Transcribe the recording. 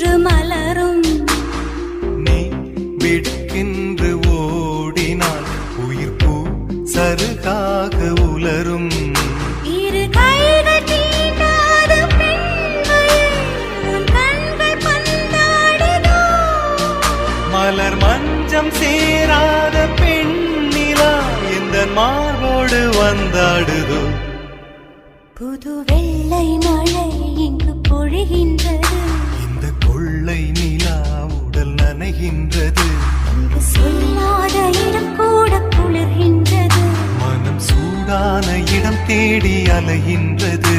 விடுக்கின்று மலரும். நீ விடுக்கின்று ஓடினால் உயிர் பூ சருகாக உலரும். இரு கைகள் தீண்டாத மலர் மஞ்சம் சேராத பெண்ணிலா இந்த மார்போடு வந்தாடுதோ. புது வெள்ளை மழை இங்கு பொழி நனைகின்றது சொல்லாத இடம் கூட குளிர்கின்றது. மனம் சூடான இடம் தேடி அலைகின்றது.